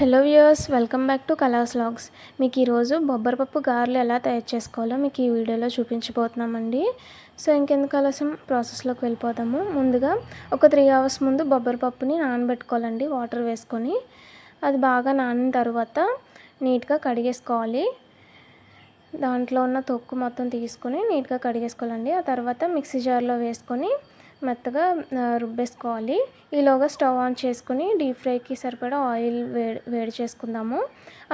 Hello viewers welcome back to Kala's logs మీకు ఈరోజు బొబ్బరపప్పు గారెలు ఎలా తయారు చేసుకోవాలో మీకు ఈ వీడియోలో చూపించబోతున్నామండి. సో ఇంకెందుకు ఆలస్యం? ప్రాసెస్లోకి వెళ్ళిపోతాము ముందుగా ఒక త్రీ అవర్స్ ముందు బొబ్బరపప్పుని నానబెట్టుకోవాలండి వాటర్ వేసుకొని. అది బాగా నానిన తర్వాత నీట్గా కడిగేసుకోవాలి. దాంట్లో ఉన్న తొక్కు మొత్తం తీసుకొని నీట్గా కడిగేసుకోవాలండి. ఆ తర్వాత మిక్సీ జార్లో వేసుకొని మెత్తగా రుబ్బేసుకోవాలి. ఈలోగా స్టవ్ ఆన్ చేసుకుని డీప్ ఫ్రైకి సరిపడా ఆయిల్ వేడి వేడి చేసుకుందాము.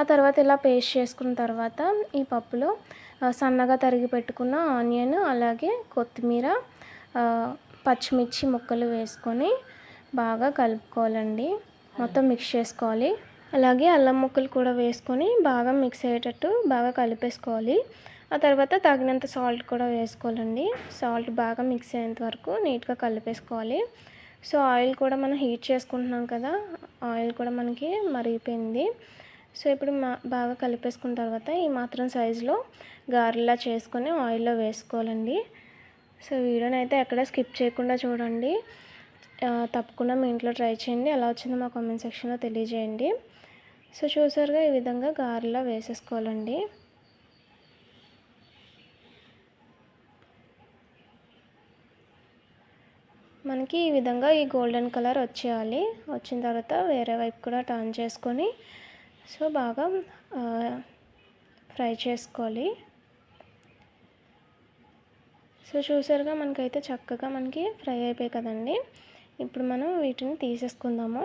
ఆ తర్వాత ఇలా పేస్ట్ చేసుకున్న తర్వాత ఈ పప్పులో సన్నగా తరిగి పెట్టుకున్న ఆనియన్ అలాగే కొత్తిమీర పచ్చిమిర్చి ముక్కలు వేసుకొని బాగా కలుపుకోవాలండి. మొత్తం మిక్స్ చేసుకోవాలి. అలాగే అల్లం ముక్కలు కూడా వేసుకొని బాగా మిక్స్ అయ్యేటట్టు బాగా కలిపేసుకోవాలి. ఆ తర్వాత తగినంత సాల్ట్ కూడా వేసుకోవాలండి. సాల్ట్ బాగా మిక్స్ అయ్యేంత వరకు నీట్గా కలిపేసుకోవాలి. సో ఆయిల్ కూడా మనం హీట్ చేసుకుంటున్నాం కదా ఆయిల్ కూడా మనకి మరిగిపోయింది. సో ఇప్పుడు మా బాగా కలిపేసుకున్న తర్వాత ఈ మాత్రం సైజులో గారెలా చేసుకొని ఆయిల్లో వేసుకోవాలండి. సో వీడియోని అయితే ఎక్కడ స్కిప్ చేయకుండా చూడండి. తప్పకుండా మీ ఇంట్లో ట్రై చేయండి. ఎలా వచ్చిందో మా కామెంట్ సెక్షన్లో తెలియజేయండి. సో చూసారుగా ఈ విధంగా గారెలా వేసేసుకోవాలండి. మనకి ఈ విధంగా ఈ గోల్డెన్ కలర్ వచ్చేయాలి. వచ్చిన తర్వాత వేరే వైపు కూడా టర్న్ చేసుకొని సో బాగా ఫ్రై చేసుకోవాలి. సో చూసారుగా మనకైతే చక్కగా మనకి ఫ్రై అయిపోయాయి కదండి. ఇప్పుడు మనం వీటిని తీసేసుకుందాము.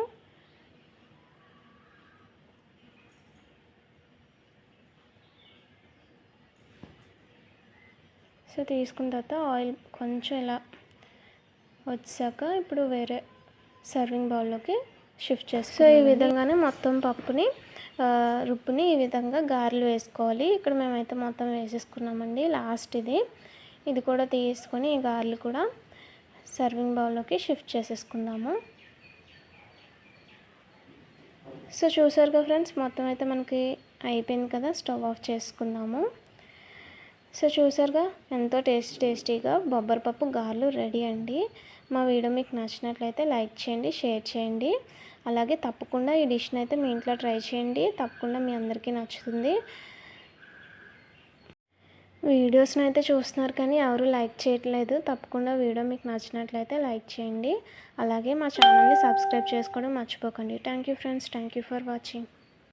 సో తీసుకున్న తర్వాత ఆయిల్ కొంచెం ఇలా వచ్చాక ఇప్పుడు వేరే సర్వింగ్ బౌల్లోకి షిఫ్ట్ చేస్తాం సో ఈ విధంగానే మొత్తం పప్పుని రుప్పుని ఈ విధంగా గారెలు వేసుకోవాలి. ఇక్కడ మేమైతే మొత్తం వేసేసుకున్నామండి లాస్ట్ ఇది. ఇది కూడా తీసుకొని ఈ గారెలు కూడా సర్వింగ్ బౌల్లోకి షిఫ్ట్ చేసేసుకుందాము. సో చూసారుగా ఫ్రెండ్స్ మొత్తం అయితే మనకి అయిపోయింది కదా స్టవ్ ఆఫ్ చేసుకుందాము. సో చూసారుగా ఎంతో టేస్టీ టేస్టీగా బొబ్బరపప్పు గారెలు రెడీ అండి. మా వీడియో మీకు నచ్చినట్లయితే లైక్ చేయండి షేర్ చేయండి. అలాగే తప్పకుండా ఈ డిష్ని అయితే మీ ఇంట్లో ట్రై చేయండి. తప్పకుండా మీ అందరికీ నచ్చుతుంది. వీడియోస్ని అయితే చూస్తున్నారు కానీ ఎవరు లైక్ చేయట్లేదు. తప్పకుండా వీడియో మీకు నచ్చినట్లయితే లైక్ చేయండి. అలాగే మా ఛానల్ని సబ్స్క్రైబ్ చేసుకోవడం మర్చిపోకండి. Thank you friends. Thank you for watching.